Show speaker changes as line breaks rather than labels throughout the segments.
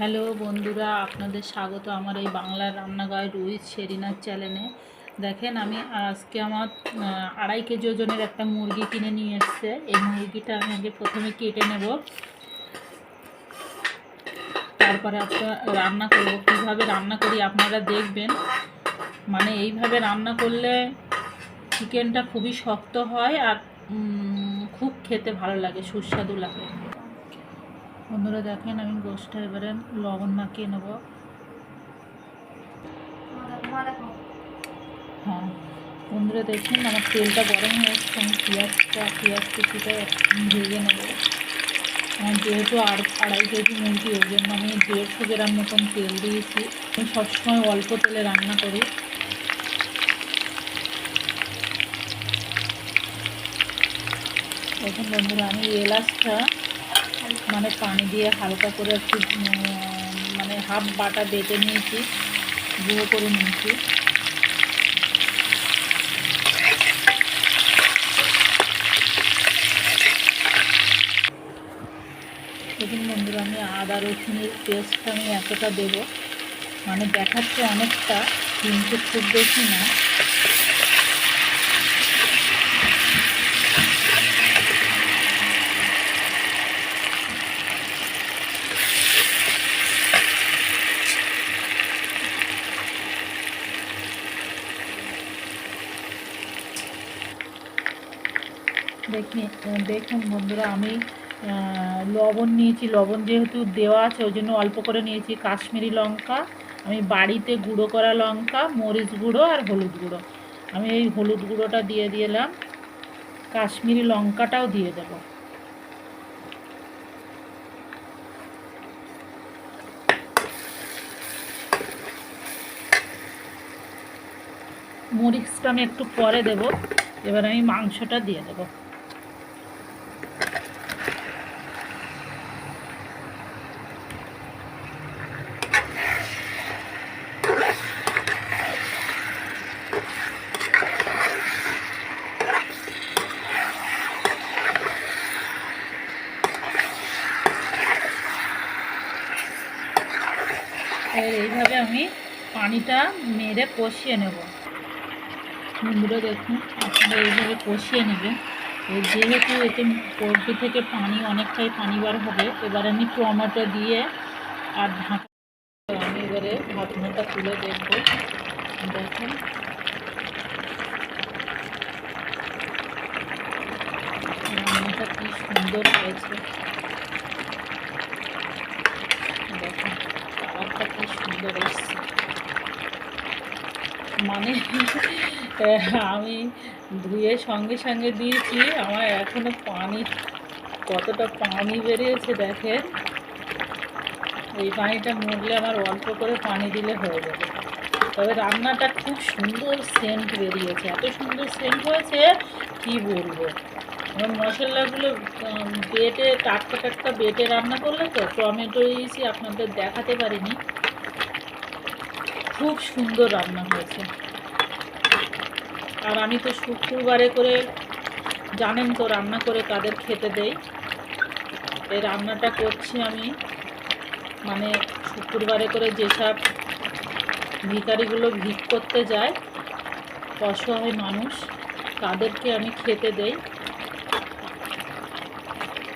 Hello বন্ধুরা, আপনাদের স্বাগত আমার এই বাংলার রান্নাঘর রুইস শেরিনার চ্যানেলে। দেখেন, আমি আজকে আমার আড়াই কেজি ওজনের একটা মুরগি কিনে নিয়ে এসছে। এই মুরগিটা আমি আগে প্রথমে কেটে নেব। তারপরে আপনার রান্না করব। কীভাবে রান্না করি আপনারা দেখবেন। মানে এইভাবে রান্না করলে চিকেনটা খুবই শক্ত হয় আর খুব খেতে ভালো লাগে, সুস্বাদু লাগে। বন্ধুরা দেখেন, আমি গোষ্ঠটা এবারে লবণ মাখিয়ে নেব। হ্যাঁ বন্ধুরা দেখুন, আমার তেলটা গরম হয়ে এসছে, আমি পেঁয়াজটা, পেঁয়াজ কুচিটা ভেজে নেব। আমার যেহেতু আর আড়াই কেজি মুরগি, ওই জন্য আমি দেড়শো গ্রাম মতন তেল দিয়েছি। আমি সবসময় অল্প তেলে রান্না করি। দেখুন বন্ধুরা, আমি এলাচটা মানে পানি দিয়ে হালকা করে একটু মানে হাফ বাটা বেটে নিয়েছি, গুঁড়ো করে নিয়েছি। দেখুন বন্ধুরা, আমি আদা, রসুনের পেস্টটা আমি এতটা দেব মানে দেখাচ্ছে অনেকটা, কিন্তু খুব বেশি না। দেখি, দেখুন বন্ধুরা, আমি লবণ নিয়েছি, লবণ যেহেতু দেওয়া আছে, ওই জন্য অল্প করে নিয়েছি, কাশ্মীরি লঙ্কা, আমি বাড়িতে গুঁড়ো করা লঙ্কা, মরিচ গুঁড়ো আর হলুদ গুঁড়ো। আমি এই হলুদ গুঁড়োটা দিয়ে দিলাম, কাশ্মীরি লঙ্কাটাও দিয়ে দেবো। মরিচটা আমি একটু পরে দেব, এবার আমি মাংসটা দিয়ে দেবো। এবার এইভাবে আমি পানিটা মেরে কষিয়ে নেব। বন্ধুরা দেখুন, আপনারা এইভাবে কষিয়ে নেবেন। যেহেতু এতে পোলট্রি থেকে পানি, অনেকটাই পানি বার হবে, এবার আমি টমেটো দিয়ে আর ঢাকা আমি এবারে ঢাকনাটা তুলে দেখব। দেখুন। রান্নাটা কি সুন্দর হয়েছে দেখুন কালারটা কি মানে আমি ধুয়ে সঙ্গে সঙ্গে দিয়েছি। আমার এখনও পানি, কতটা পানি বেরিয়েছে দেখেন। এই পানিটা মরলে আমার অল্প করে পানি দিলে হয়ে যাবে। তবে রান্নাটা খুব সুন্দর সেন্ট বেরিয়েছে। এত সুন্দর সেন্ট হয়েছে, কি বলব? আমার মশলাগুলো বেটে, টাটকা টাটকা বেটে রান্না করলে তো টমেটো দিয়েছি আপনাদের দেখাতে পারিনি। খুব সুন্দর রান্না হয়েছে। আর আমি তো শুক্রবারে করে জানেন তো রান্না করে কাদের খেতে দেই। এই রান্নাটা করছি আমি মানে শুক্রবারে করে যেসব ভিখারিগুলো ভিক করতে যায়, অসহায় মানুষ, তাদেরকে আমি খেতে দেই।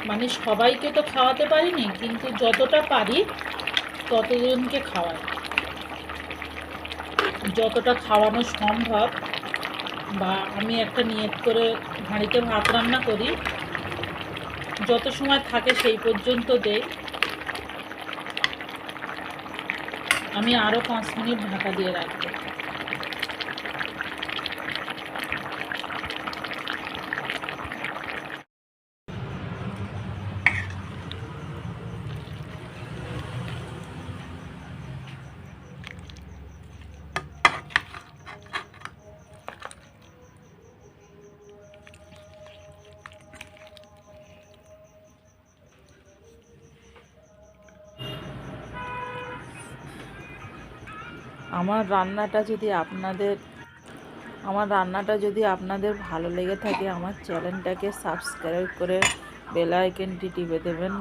মানে সবাইকে তো খাওয়াতে পারিনি, কিন্তু যতটা পারি ততজনকে খাওয়াই। যতটা খাওয়ানো সম্ভব বা আমি একটা নিয়ত করে হাঁড়িতে ভাত রান্না করি, যত সময় থাকে সেই পর্যন্ত দেই। আমি আরও পাঁচ মিনিট ঢাকা দিয়ে রাখব। আমার রান্নাটা যদি আপনাদের, আমার রান্নাটা যদি আপনাদের ভালো লেগে থাকে, আমার চ্যানেলটাকে সাবস্ক্রাইব করে বেল আইকনটি টিপে দেবেন।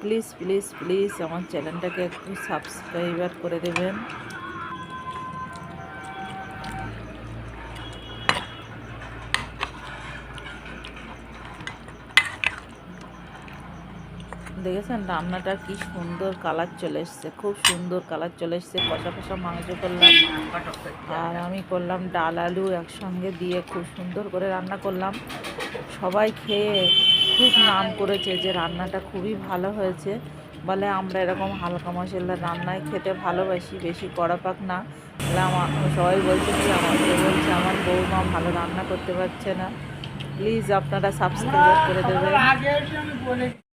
প্লিজ প্লিজ প্লিজ আমার চ্যানেলটাকে একটু সাবস্ক্রাইবার করে দেবেন। দেখেছেন রান্নাটা কি সুন্দর কালার চলে এসছে, খুব সুন্দর কালার চলে এসছে। কষা কষা মাংস করলাম। আর আমি করলাম ডাল আলু একসঙ্গে দিয়ে খুব সুন্দর করে রান্না করলাম। সবাই খেয়ে খুব নাম করেছে যে রান্নাটা খুবই ভালো হয়েছে। বলে আমরা এরকম হালকা মশলার রান্নায় খেতে ভালোবাসি, বেশি কড়া পাক না। বলে আমার সবাই বলছে কি আমাকে বলছে, আমার বৌমা ভালো রান্না করতে পারছে না। প্লিজ আপনারা সাবস্ক্রাইব করে দেবেন।